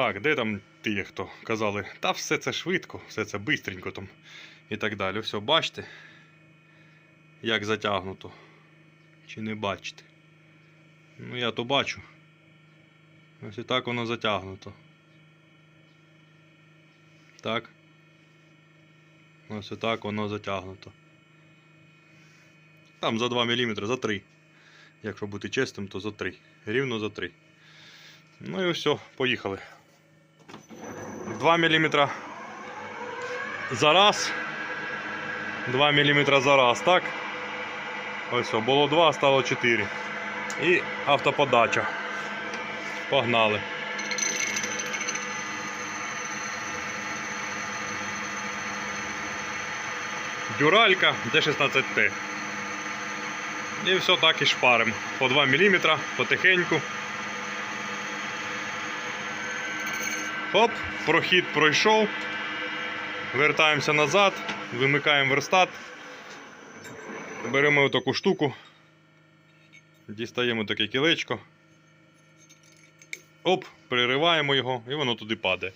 Так, де там ті, хто казали, та все це швидко, все це бистренько там і так далі. Все, бачите, як затягнуто. Чи не бачите? Ну, я то бачу. Ось і так воно затягнуто. Так. Ось і так воно затягнуто. Там за 2 мм, за 3. Якщо бути чесним, то за 3. Рівно за 3. Ну і все, поїхали. 2 мм за раз. 2 мм за раз, так? Ось було 2, стало 4. І автоподача. Погнали. Дюралька D16T. І все так і шпарим. По 2 мм, потихеньку. Хоп, прохід пройшов. Вертаємося назад, вимикаємо верстат. Беремо таку штуку. Дістаємо таке кілечко. Оп, перериваємо його і воно туди падає.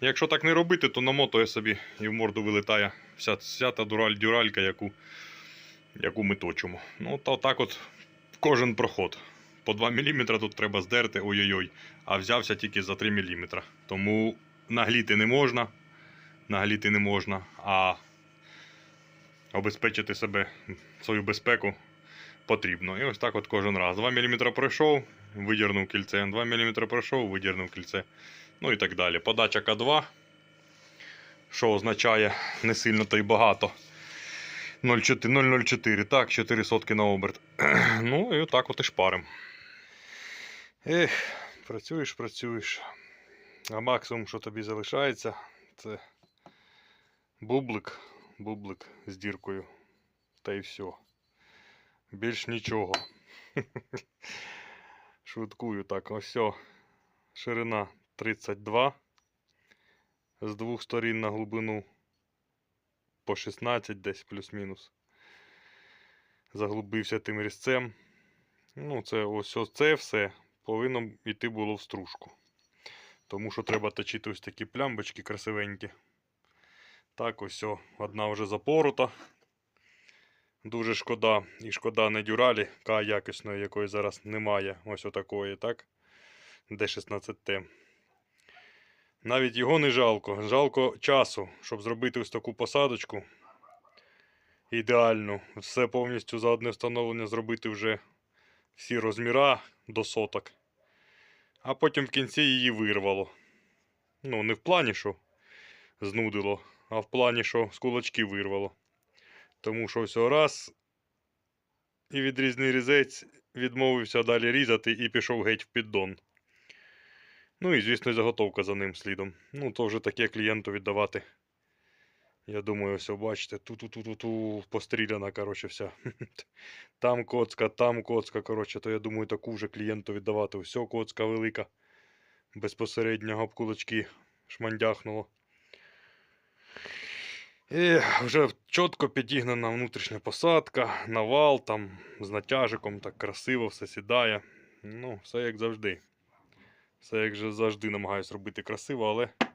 Якщо так не робити, то намотує собі і в морду вилітає вся, вся та дюралька, яку, яку ми точимо. Ну, то так от кожен проход. По 2 мм тут треба здерти, ой-ой-ой, а взявся тільки за 3 мм. Тому нагліти не можна, нагліти не можна, а обезпечити себе, свою безпеку потрібно. І ось так от кожен раз. 2 мм пройшов, видірнув кільце, 2 мм пройшов, видірнув кільце. Ну і так далі. Подача К2, що означає не сильно то й багато. 0,4, 0,04, так, 4 сотки на оберт. Ну і отак от і шпарим. Ех, працюєш, працюєш. А максимум, що тобі залишається, це бублик, бублик з діркою. Та й все. Більш нічого. Швидкую так, ось. о. Ширина 32. З двох сторін на глибину по 16 десь плюс-мінус. Заглубився тим різцем. Ну, це ось це все повинно йти було в стружку. Тому що треба точити ось такі плямбочки красивенькі. Так, ось о, одна вже запорута. Дуже шкода. І шкода не дюралі, К якісної, якої зараз немає. Ось отакої, так? Д16Т. Навіть його не жалко. Жалко часу, щоб зробити ось таку посадочку. Ідеальну. Все повністю за одне встановлення зробити вже всі розміра до соток. А потім в кінці її вирвало. Ну, не в плані, що знудило, а в плані, що з кулачки вирвало. Тому що все раз. І відрізний різець відмовився далі різати і пішов геть в піддон. Ну і, звісно, заготовка за ним слідом. Ну, то вже таке клієнту віддавати. Я думаю, все, бачите, ту-ту-ту-ту-ту постріляна, коротше, вся. Там коцка, там коцка, коротше, то я думаю, таку вже клієнту віддавати. Все, коцка велика. Безпосередньо об кулачки шмандяхнуло. І вже чітко підігнана внутрішня посадка, навал там з натяжиком, так красиво все сідає. Ну, все як завжди. Все як завжди намагаюсь робити красиво, але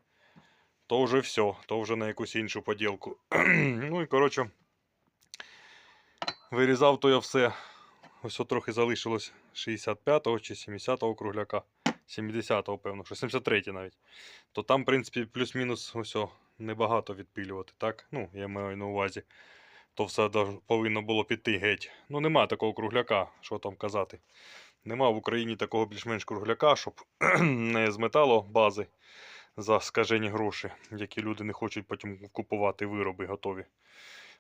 то вже все, то вже на якусь іншу поділку. ну і коротше, вирізав то я все. Ось трохи залишилось 65-го чи 70-го кругляка. 70-го, певно, що 73-й навіть. То там, в принципі, плюс-мінус ось небагато відпилювати, так? Ну, я маю на увазі. То все повинно було піти геть. Ну, нема такого кругляка, що там казати. Нема в Україні такого більш-менш кругляка, щоб не з металу бази за скажені гроші, які люди не хочуть потім купувати вироби готові.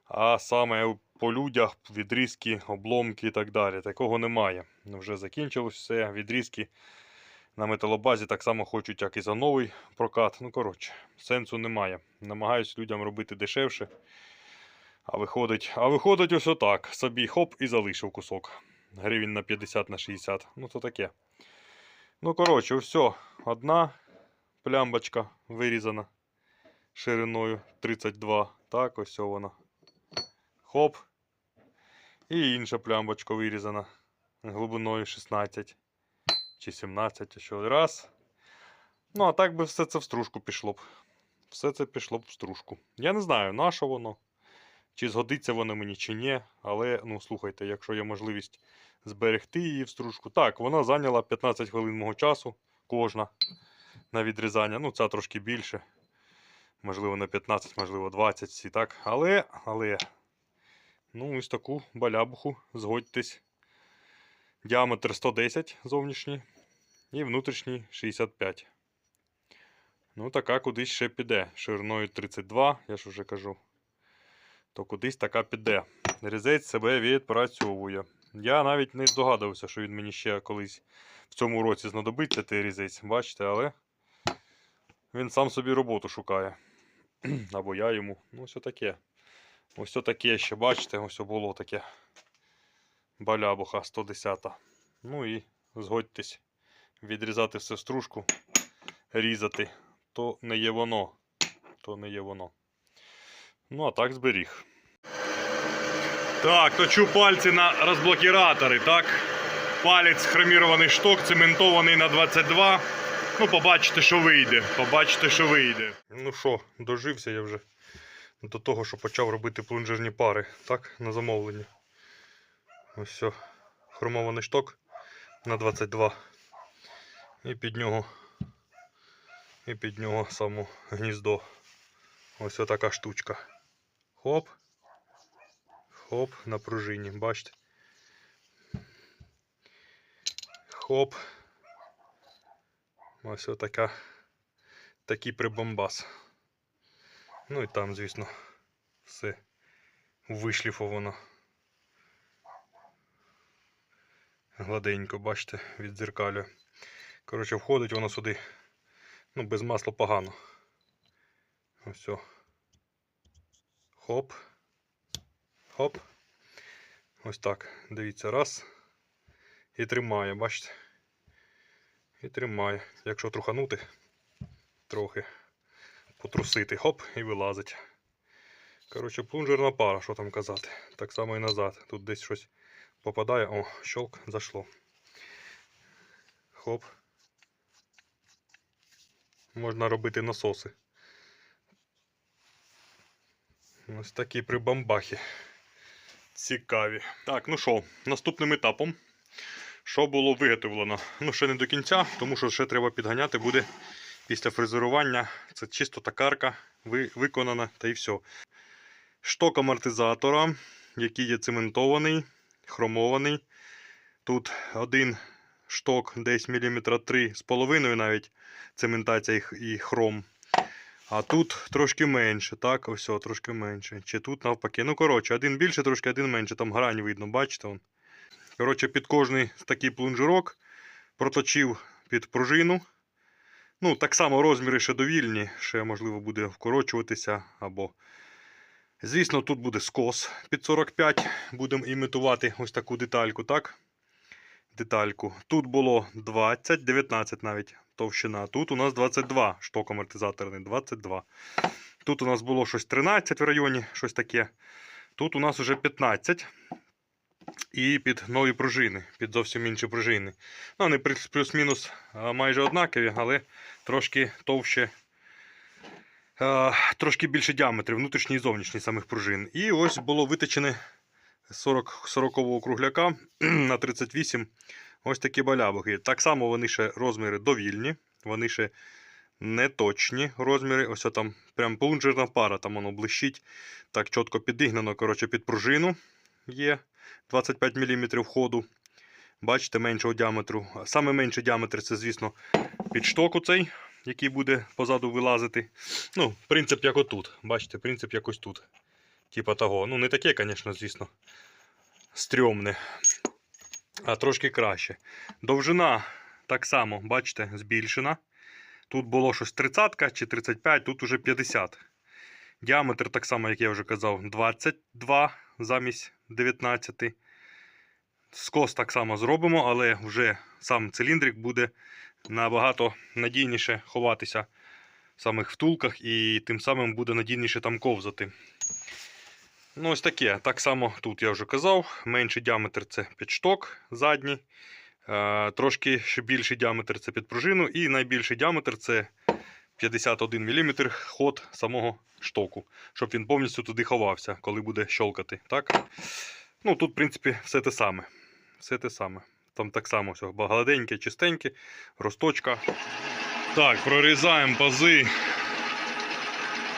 А саме по людях, відрізки, обломки і так далі. Такого немає. Вже закінчилось все. Відрізки на металобазі так само хочуть, як і за новий прокат. Ну, коротше, сенсу немає. Намагаюсь людям робити дешевше. А виходить, а виходить ось отак. Собі хоп і залишив кусок. Гривень на 50 на 60. Ну, то таке. Ну, коротше, все. Одна плямбочка вирізана шириною 32. Так, ось вона. Хоп. І інша плямбочка вирізана глибиною 16 чи 17. Що раз. Ну, а так би все це в стружку пішло б. Все це пішло б в стружку. Я не знаю, на що воно, чи згодиться воно мені, чи ні. Але, ну, слухайте, якщо є можливість зберегти її в стружку. Так, вона зайняла 15 хвилин мого часу, кожна на відрізання. Ну, ця трошки більше. Можливо, на 15, можливо, 20 всі, так. Але, але, ну, ось таку балябуху, згодьтесь. Діаметр 110 зовнішній і внутрішній 65. Ну, така кудись ще піде. Шириною 32, я ж вже кажу. То кудись така піде. Різець себе відпрацьовує. Я навіть не здогадувався, що він мені ще колись в цьому році знадобиться той різець. Бачите, але він сам собі роботу шукає. Або я йому. Ну, все таке. Ось таке ще, бачите, ось було таке. Балябуха 110. Ну і згодьтесь, відрізати все стружку, різати, то не є воно. То не є воно. Ну, а так зберіг. Так, точу пальці на розблокіратори, так? Палець хромірований шток, цементований на 22. Ну, побачите, що вийде. Побачите, що вийде. Ну що, дожився я вже до того, що почав робити плунжерні пари, так, на замовлення. Ось все. Хромований шток на 22. І під нього. І під нього само гніздо. Ось така штучка. Хоп. Хоп, на пружині, бачите? Хоп. Ось отака. Такий прибомбас. Ну і там, звісно, все вишліфовано. Гладенько, бачите, від дзеркаля. Коротше, входить воно сюди. Ну, без масла погано. Ось. Хоп. Хоп. Ось так. Дивіться, раз. І тримає, бачите? І тримає. Якщо труханути, трохи потрусити, хоп, і вилазить. Коротше, плунжерна пара, що там казати. Так само і назад. Тут десь щось попадає. О, щелк, зашло. Хоп. Можна робити насоси. Ось такі прибамбахи. Цікаві. Так, ну що, наступним етапом. Що було виготовлено? Ну, ще не до кінця, тому що ще треба підганяти буде після фрезерування. Це чисто токарка виконана та і все. Шток амортизатора, який є цементований, хромований. Тут один шток десь міліметра 3 з половиною навіть цементація і хром. А тут трошки менше, так, ось, трошки менше. Чи тут навпаки. Ну, коротше, один більше, трошки один менше, там грань видно, бачите? Вон. Коротше, під кожний такий плунжерок проточив під пружину. Ну, так само розміри ще довільні, ще можливо буде вкорочуватися або. Звісно, тут буде скос під 45. Будемо імітувати ось таку детальку, так? Детальку. Тут було 20, 19 навіть товщина. Тут у нас 22 шток амортизаторний, 22. Тут у нас було щось 13 в районі, щось таке. Тут у нас вже 15. І під нові пружини, під зовсім інші пружини. Ну, вони плюс- плюс-мінус майже однакові, але трошки товще, а, трошки більше діаметрів, внутрішній і зовнішній самих пружин. І ось було виточене 40, 40-го кругляка на 38 ось такі балябухи. Так само вони ще розміри довільні, вони ще не точні розміри. Ось там прям плунжерна пара, там воно блищить. Так чітко підігнано, коротше, під пружину є 25 мм ходу. Бачите, меншого діаметру. Саме менший діаметр це, звісно, під штоку цей, який буде позаду вилазити. Ну, принцип як отут. Бачите, принцип якось тут. Типа того. Ну, не таке, звісно, звісно, стрьомне. А трошки краще. Довжина так само, бачите, збільшена. Тут було щось 30 чи 35, тут уже 50. Діаметр, так само, як я вже казав, 22 замість 19. Скос так само зробимо, але вже сам циліндрик буде набагато надійніше ховатися в самих втулках і тим самим буде надійніше там ковзати. Ну, ось таке. Так само тут я вже казав. Менший діаметр це підшток задній. Е, трошки ще більший діаметр це під пружину, і найбільший діаметр це 51 мм ход самого штоку, щоб він повністю туди ховався, коли буде щолкати. Так? Ну, тут, в принципі, все те саме. Все те саме. Там так само все гладеньке, чистеньке, росточка. Так, прорізаємо пази.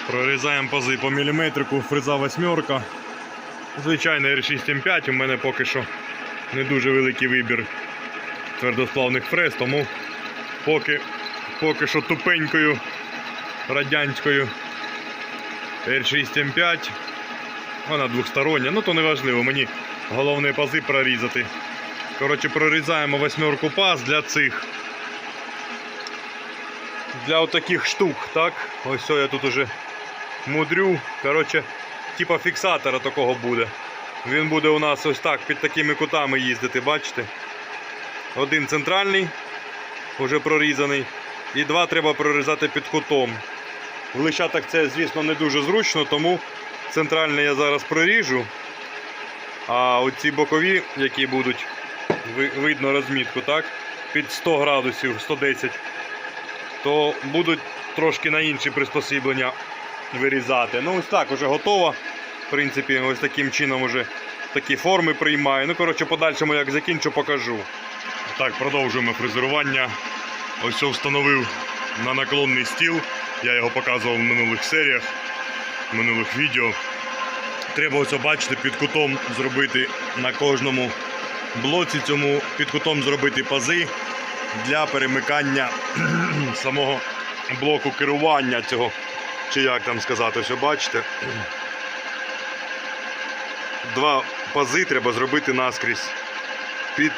Прорізаємо пази по міліметрику, фреза восьмерка. Звичайно, R6M5 у мене поки що не дуже великий вибір твердосплавних фрез, тому поки, поки що тупенькою радянською R6M5. Вона двостороння, ну то не важливо, мені головне пази прорізати. Коротше, прорізаємо восьмерку паз для цих. Для отаких штук, так? Ось все я тут уже мудрю. Коротше, типа фіксатора такого буде. Він буде у нас ось так під такими кутами їздити, бачите? Один центральний, вже прорізаний, і два треба прорізати під кутом. В лищатах це, звісно, не дуже зручно, тому центральний я зараз проріжу. А оці бокові, які будуть, видно розмітку, так? Під 100 градусів, 110, то будуть трошки на інші приспосіблення вирізати. Ну, ось так вже готово. В принципі, ось таким чином вже такі форми приймаю. Ну, коротше, подальшому як закінчу, покажу. Так, продовжуємо фрезерування. Ось все встановив на наклонний стіл. Я його показував в минулих серіях, в минулих відео. Треба ось бачите, під кутом зробити на кожному блоці цьому під кутом зробити пази для перемикання самого блоку керування цього. Чи як там сказати, ось бачите. Два пази треба зробити наскрізь під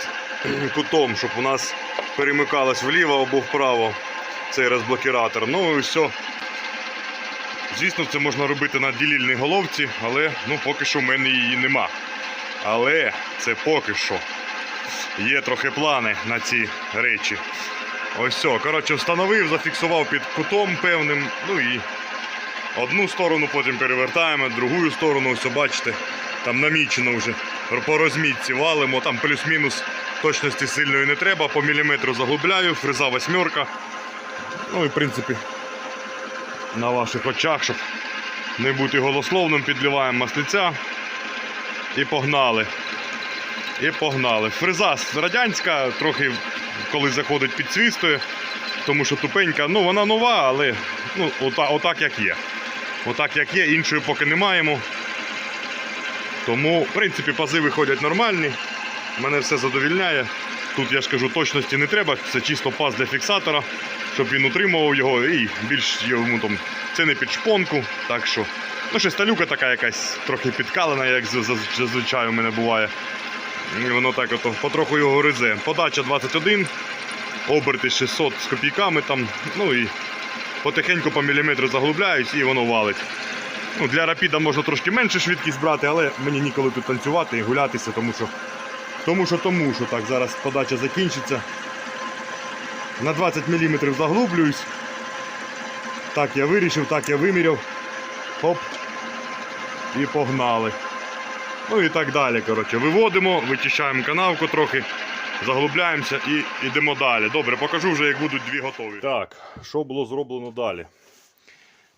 кутом, щоб у нас перемикалось вліво або вправо цей розблокіратор. Ну і все. Звісно, це можна робити на ділільній головці, але ну, поки що в мене її нема. Але це поки що. Є трохи плани на ці речі. Ось все. Коротше, встановив, зафіксував під кутом певним. Ну і одну сторону потім перевертаємо, другу сторону, ось бачите, там намічено вже по розмітці валимо, там плюс-мінус точності сильної не треба, по міліметру заглубляю, фреза восьмерка. Ну і в принципі на ваших очах, щоб не бути голословним, підливаємо маслиця і погнали. І погнали. Фреза радянська, трохи коли заходить підсвістує, тому що тупенька, ну вона нова, але ну, ота, отак як є. Отак як є, іншої поки не маємо. Тому, в принципі, пази виходять нормальні. Мене все задовільняє. Тут я ж кажу, точності не треба, це чисто паз для фіксатора, щоб він утримував його і більш йому там. Це не під шпонку, так що. Ну, ще сталюка така якась трохи підкалена, як зазвичай у мене буває. І воно так ото потроху його гризе. Подача 21, оберти 600 з копійками там, ну і потихеньку по міліметру заглубляюсь і воно валить. Ну, для рапіда можна трошки менше швидкість брати, але мені ніколи тут танцювати і гулятися, тому що тому що тому що так, зараз подача закінчиться. На 20 мм заглублююсь. Так я вирішив, так я виміряв. Хоп. І погнали. Ну і так далі. коротше. Виводимо, вичищаємо канавку трохи, заглубляємося і йдемо далі. Добре, покажу вже, як будуть дві готові. Так, що було зроблено далі?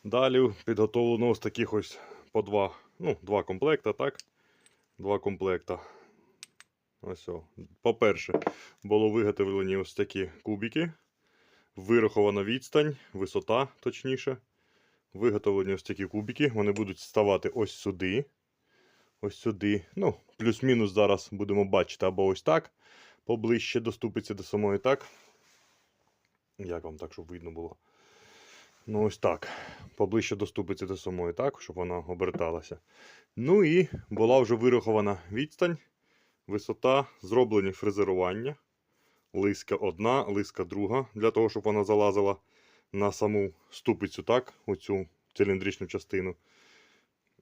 Далі підготовлено ось таких ось по два, ну, два комплекта, так? Два комплекта. Ось. По-перше, було виготовлені ось такі кубики. Вирахована відстань, висота, точніше. Виготовлені ось такі кубики. Вони будуть ставати ось сюди. Ось сюди. Ну, плюс-мінус зараз будемо бачити або ось так. Поближче доступиться до самої так. Як вам так, щоб видно було? Ну, ось так. Поближче доступиться до самої так, щоб вона оберталася. Ну і була вже вирахована відстань, висота, зроблені фрезерування. Лиска одна, лиска друга, для того, щоб вона залазила на саму ступицю, так, оцю циліндричну частину.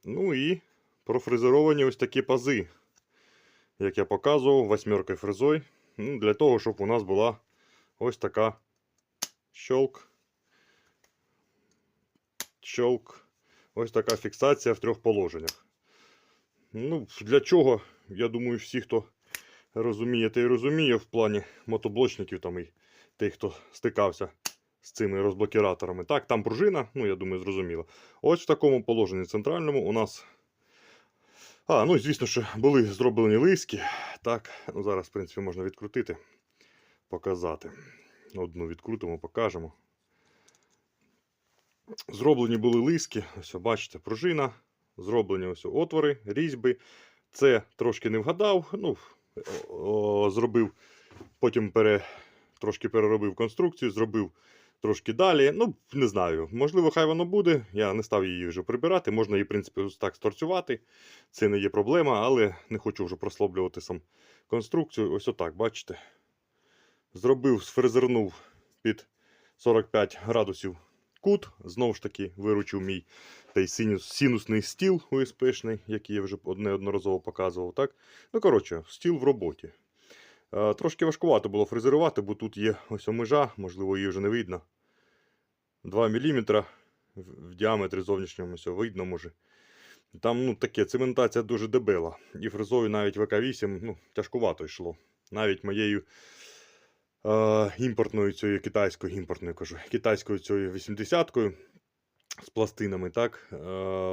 Ну і профрезеровані ось такі пази, як я показував, восьмеркою фрезой. Ну, для того, щоб у нас була ось така щолк. Щолк. Ось така фіксація в трьох положеннях. Ну, для чого? Я думаю, всі, хто розуміє, той розуміє в плані мотоблочників там і тих, хто стикався з цими розблокіраторами. Так, там пружина, ну я думаю, зрозуміло. Ось в такому положенні центральному у нас. А, ну звісно, що були зроблені лиски. Так, ну зараз, в принципі, можна відкрутити, показати. Одну відкрутимо, покажемо. Зроблені були лиски, ось бачите, пружина, зроблені ось отвори, різьби. Це трошки не вгадав. Ну, зробив, потім пере, трошки переробив конструкцію, зробив трошки далі. Ну, не знаю. Можливо, хай воно буде. Я не став її вже прибирати. Можна її, в принципі, так сторцювати. Це не є проблема, але не хочу вже прослаблювати сам конструкцію. Ось отак, бачите. Зробив, сфрезернув під 45 градусів кут. Знову ж таки, виручив мій той синус, синусний стіл УСПшний, який я вже неодноразово показував. Так? Ну, коротше, стіл в роботі. Трошки важкувато було фрезерувати, бо тут є ось межа, можливо, її вже не видно. 2 мм в діаметрі зовнішньому все видно може. Там ну, таке, цементація дуже дебела. І фрезою навіть ВК-8 ну, тяжкувато йшло. Навіть моєю імпортною цією китайською імпортною кажу, китайською цією 80-кою з пластинами, так, е,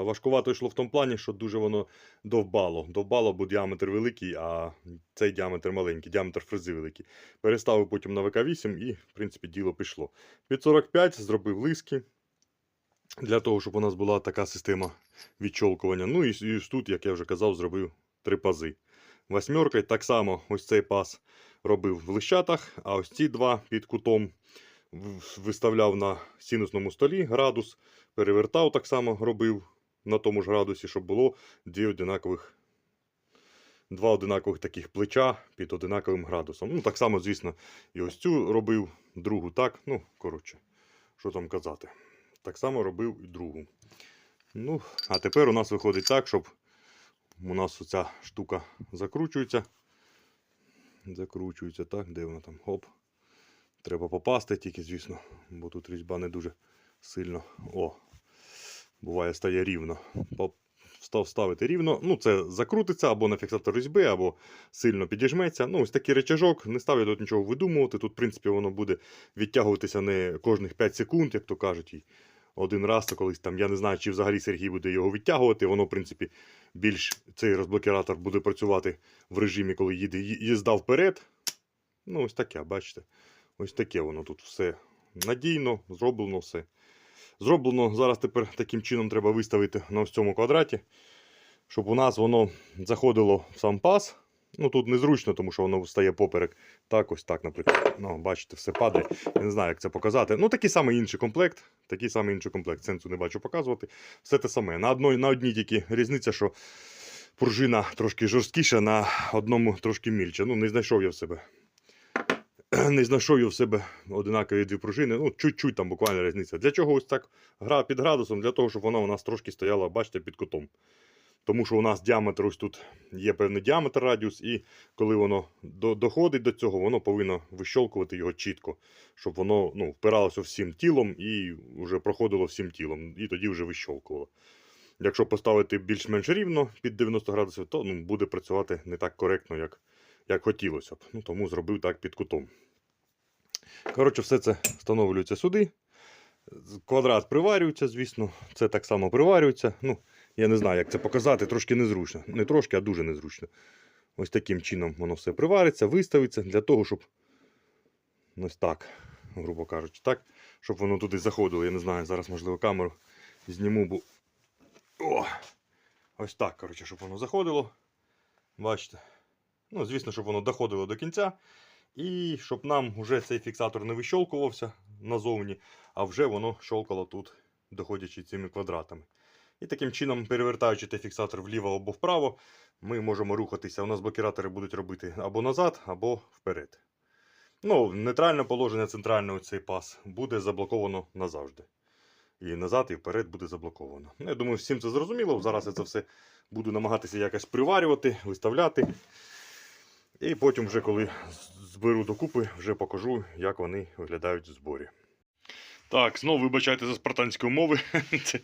важкувато йшло в тому плані, що дуже воно довбало. Довбало, бо діаметр великий, а цей діаметр маленький, діаметр фрези великий. Переставив потім на ВК-8 і, в принципі, діло пішло. Під 45 зробив лиски для того, щоб у нас була така система відчолкування. Ну і, і тут, як я вже казав, зробив три пази. Восьмеркою так само ось цей паз робив в лищатах, а ось ці два під кутом виставляв на синусному столі градус, перевертав так само робив на тому ж градусі, щоб було дві одинакових, два одинакових таких плеча під одинаковим градусом. Ну, так само, звісно, і ось цю робив, другу так. Ну, коротше, що там казати. Так само робив і другу. Ну, а тепер у нас виходить так, щоб у нас оця штука закручується. Закручується так, де вона там? Оп. Треба попасти тільки, звісно, бо тут різьба не дуже сильно. О, буває, стає рівно. Став ставити рівно. Ну, це закрутиться або на фіксатор різьби, або сильно підіжметься. Ну, ось такий речажок. Не став я тут нічого видумувати. Тут, в принципі, воно буде відтягуватися не кожних 5 секунд, як то кажуть. Один раз то колись там, я не знаю, чи взагалі Сергій буде його відтягувати. Воно, в принципі, більш цей розблокіратор буде працювати в режимі, коли їде їзда вперед. Ну, ось таке, бачите. Ось таке воно тут все надійно, зроблено все. Зроблено зараз тепер таким чином треба виставити на ось цьому квадраті, щоб у нас воно заходило в сам пас. Ну тут незручно, тому що воно стає поперек. Так, ось так, наприклад. Ну, бачите, все падає. Я не знаю, як це показати. Ну, такий самий інший комплект. Такий самий інший комплект. Сенсу не бачу показувати. Все те саме. На одній, на одній тільки різниця, що пружина трошки жорсткіша, на одному трошки мільче. Ну, не знайшов я в себе не знайшов я в себе одинакові дві пружини. Ну, чуть-чуть там буквально різниця. Для чого ось так гра під градусом? Для того, щоб вона у нас трошки стояла, бачите, під кутом. Тому що у нас діаметр ось тут є певний діаметр радіус, і коли воно до, доходить до цього, воно повинно вищолкувати його чітко, щоб воно ну, впиралося всім тілом і вже проходило всім тілом, і тоді вже вищолкувало. Якщо поставити більш-менш рівно під 90 градусів, то ну, буде працювати не так коректно, як, як хотілося б. Ну, тому зробив так під кутом. Коротше, все це встановлюється сюди. Квадрат приварюється, звісно. Це так само приварюється. Ну, я не знаю, як це показати, трошки незручно. Не трошки, а дуже незручно. Ось таким чином воно все привариться, виставиться для того, щоб ось так, грубо кажучи, так, щоб воно туди заходило. Я не знаю, зараз, можливо, камеру зніму, бо. О! Ось так, коротше, щоб воно заходило. Бачите. Ну, звісно, щоб воно доходило до кінця. І щоб нам вже цей фіксатор не вищолкувався назовні, а вже воно щолкало тут, доходячи цими квадратами. І таким чином, перевертаючи цей фіксатор вліво або вправо, ми можемо рухатися. У нас блокіратори будуть робити або назад, або вперед. Ну, нейтральне положення центрального цей пас буде заблоковано назавжди. І назад, і вперед буде заблоковано. Ну, я думаю, всім це зрозуміло. Зараз я це все буду намагатися якось приварювати, виставляти. І потім, вже коли зберу докупи, вже покажу, як вони виглядають в зборі. Так, знову вибачайте за спартанські умови. Це,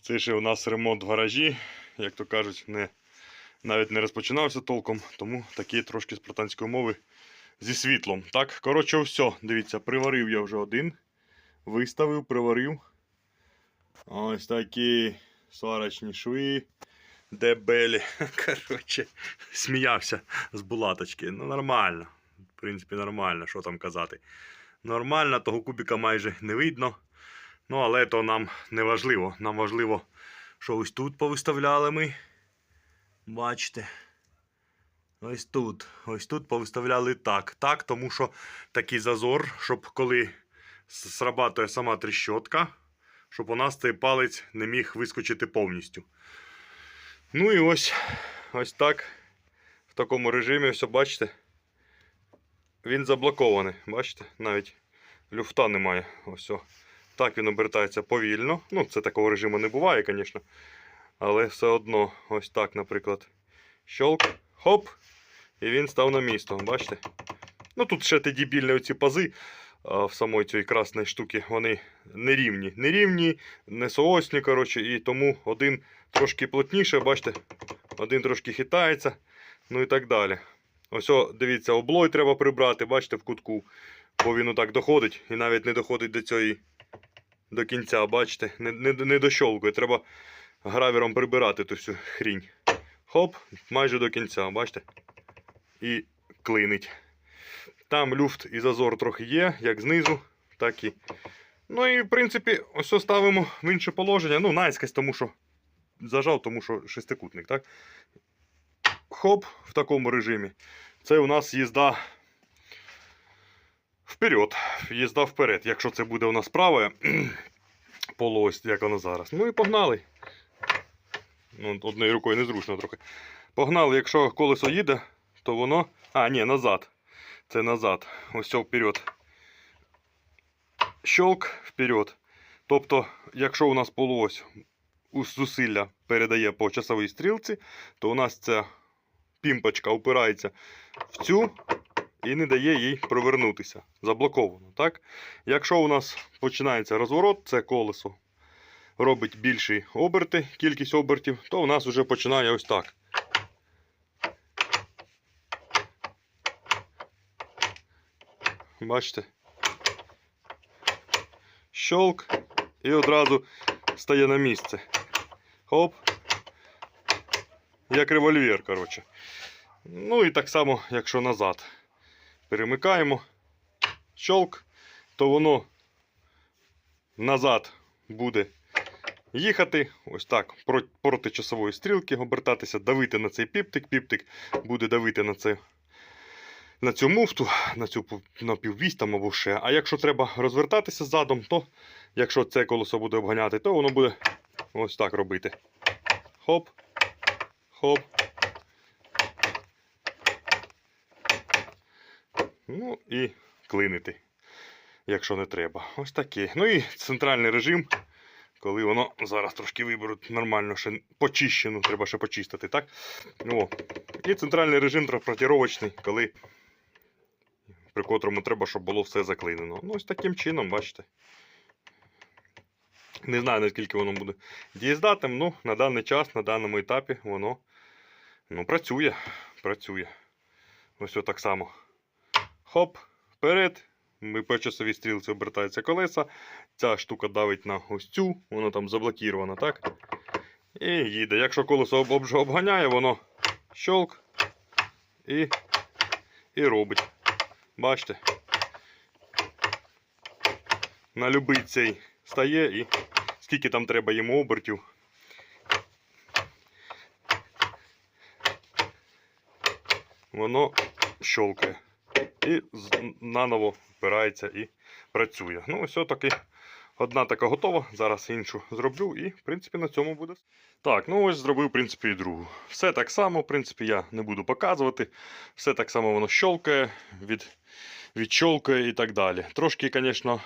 це ще у нас ремонт в гаражі, як то кажуть, не, навіть не розпочинався толком, тому такі трошки спартанської мови зі світлом. Так, коротше, все. Дивіться, приварив я вже один. Виставив, приварив. Ось такі сварочні шви. Дебелі. Коротше, сміявся з булаточки. Ну, нормально. В принципі, нормально, що там казати. Нормально, того кубіка майже не видно. Ну, але то нам не важливо. Нам важливо, що ось тут повиставляли ми. Бачите. Ось тут. Ось тут повиставляли так. Так, тому що такий зазор, щоб коли срабатує сама тріщотка, щоб у нас цей палець не міг вискочити повністю. Ну і ось ось так. В такому режимі, все бачите. Він заблокований. Бачите? Навіть люфта немає. Ось. Так він обертається повільно. Ну, це такого режиму не буває, звісно. Але все одно, ось так, наприклад. Щолк, хоп, і він став на місто. Бачите? Ну тут ще ті дебільні оці пази в самої цієї красної штуки, вони нерівні. Нерівні, несоосні, коротше, і тому один трошки плотніше, бачите, один трошки хитається, ну і так далі. Ось, дивіться, облой треба прибрати, бачите, в кутку, бо він отак доходить і навіть не доходить до цієї до кінця, бачите, не, не, не дощолкує. Треба гравіром прибирати ту всю хрінь. Хоп, майже до кінця, бачите? І клинить. Там люфт і зазор трохи є, як знизу, так і. Ну і в принципі, ось ставимо в інше положення. Ну, наїскось, тому що зажав, тому що шестикутник, так? Хоп, в такому режимі. Це у нас їзда вперед. Їзда вперед. Якщо це буде у нас праве полуось, як воно зараз. Ну і погнали. Ну, однією рукою незручно трохи. Погнали, якщо колесо їде, то воно. А, ні, назад. Це назад. Ось все вперед. Щолк вперед. Тобто, якщо у нас полуось зусилля передає по часовій стрілці, то у нас ця пімпочка опирається в цю і не дає їй провернутися. Заблоковано. Так? Якщо у нас починається розворот, це колесо робить більші оберти, кількість обертів, то у нас вже починає ось так. Бачите? Щолк і одразу стає на місце. Хоп. Як револьвер, коротше. Ну і так само, якщо назад. Перемикаємо. Щолк, то воно назад буде їхати. Ось так, проти часової стрілки, обертатися, давити на цей піптик. Піптик буде давити на це. На цю муфту, на цю на піввісь там або ще. А якщо треба розвертатися задом, то якщо це колесо буде обганяти, то воно буде ось так робити. Хоп. Хоп. Ну і клинити, якщо не треба. Ось таке. Ну і центральний режим, коли воно зараз трошки виберуть нормально, ще почищену, треба ще почистити, так? О. І центральний режим транспортировочний, коли при котрому треба, щоб було все заклинено. Ну, ось таким чином, бачите. Не знаю, наскільки воно буде дієздатним, ну, на даний час, на даному етапі, воно ну, працює. Працює. Ось так само. Хоп, вперед. По часовій стрілці обертаються колеса. Ця штука давить на ось цю, воно там заблокіровано, так? І їде. Якщо колесо об- обганяє, воно щолк і, і робить. Бачите? На любий цей стає і скільки там треба йому обертів. Воно щолкає. І наново впирається і працює. Ну, ось таки одна така готова. Зараз іншу зроблю, і, в принципі, на цьому буде. Так, ну ось зробив, в принципі, і другу. Все так само, в принципі, я не буду показувати. Все так само воно щолкає, від, відщолкає і так далі. Трошки, звісно,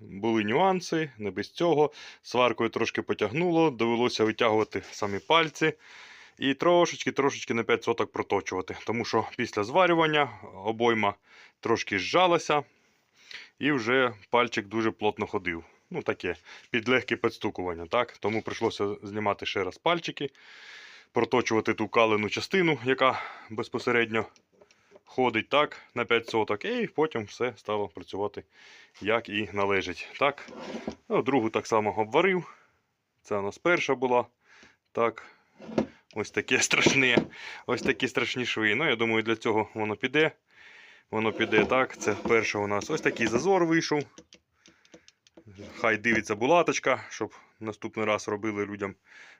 були нюанси, не без цього. Сваркою трошки потягнуло, довелося витягувати самі пальці. І трошечки, трошечки на 5 соток проточувати. Тому що після зварювання обойма трошки зжалася, і вже пальчик дуже плотно ходив. Ну, таке, під легке підстукування. Так? Тому прийшлося знімати ще раз пальчики. проточувати ту калену частину, яка безпосередньо ходить так на 5 соток, і потім все стало працювати як і належить. Так, ну, другу так само обварив. Це у нас перша була. Так, ось таке страшне, ось такі страшні шви. Ну, я думаю, для цього воно піде. Воно піде так. Це перша у нас ось такий зазор вийшов. Хай дивиться булаточка, щоб наступний раз робили людям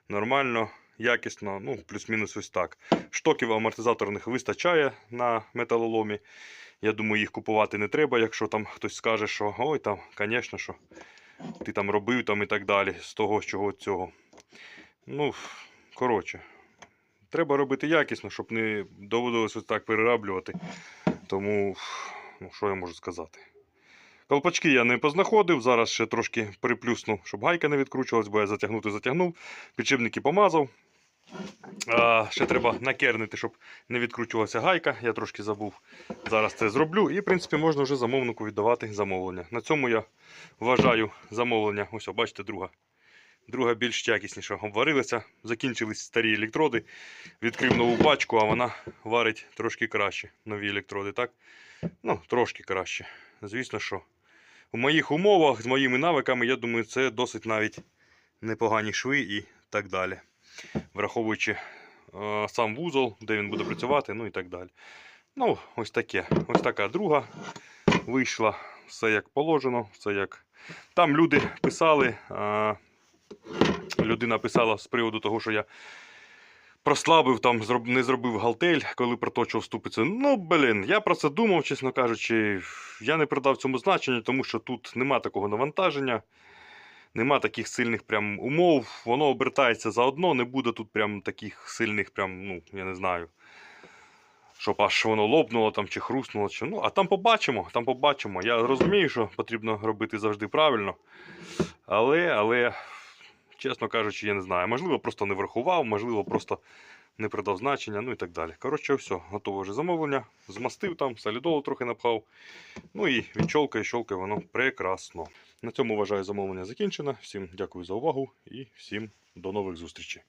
нормально, якісно, ну, плюс-мінус ось так. Штоків амортизаторних вистачає на металоломі. Я думаю, їх купувати не треба, якщо там хтось скаже, що ой, там, звісно, що ти там робив там і так далі, з того, з чого цього. Ну, коротше, треба робити якісно, щоб не доводилось ось так перераблювати. Тому, ну, що я можу сказати. Колпачки я не познаходив, зараз ще трошки приплюснув, щоб гайка не відкручувалась, бо я затягнути затягнув, підшипники помазав. А, ще треба накернити, щоб не відкручувалася гайка. Я трошки забув. Зараз це зроблю. І, в принципі, можна вже замовнику віддавати замовлення. На цьому я вважаю замовлення. Ось, бачите, друга. Друга більш якісніша. Обварилася, закінчились старі електроди. Відкрив нову пачку, а вона варить трошки краще. Нові електроди, так? Ну, трошки краще. Звісно, що у моїх умовах, з моїми навиками, я думаю, це досить навіть непогані шви і так далі. Враховуючи е, сам вузол, де він буде працювати, ну і так далі. Ну, ось таке. Ось така друга вийшла. Все як положено, все як. Там люди писали. Людина писала з приводу того, що я прослабив, там, не зробив галтель, коли проточував ступицю. Ну, блін, я про це думав, чесно кажучи. Я не придав цьому значення, тому що тут нема такого навантаження, нема таких сильних прям умов. Воно обертається заодно, не буде тут прям таких сильних, прям, ну, я не знаю. Щоб аж воно лопнуло там чи хрустнуло. Чи... Ну, а там побачимо, там побачимо. Я розумію, що потрібно робити завжди правильно. Але, але, чесно кажучи, я не знаю. Можливо, просто не врахував, можливо, просто не придав значення, ну і так далі. Коротше, все, готове вже замовлення. Змастив там, солідолу трохи напхав. Ну і відчолкає, щолкає воно прекрасно. На цьому вважаю замовлення закінчено. Всім дякую за увагу і всім до нових зустрічей.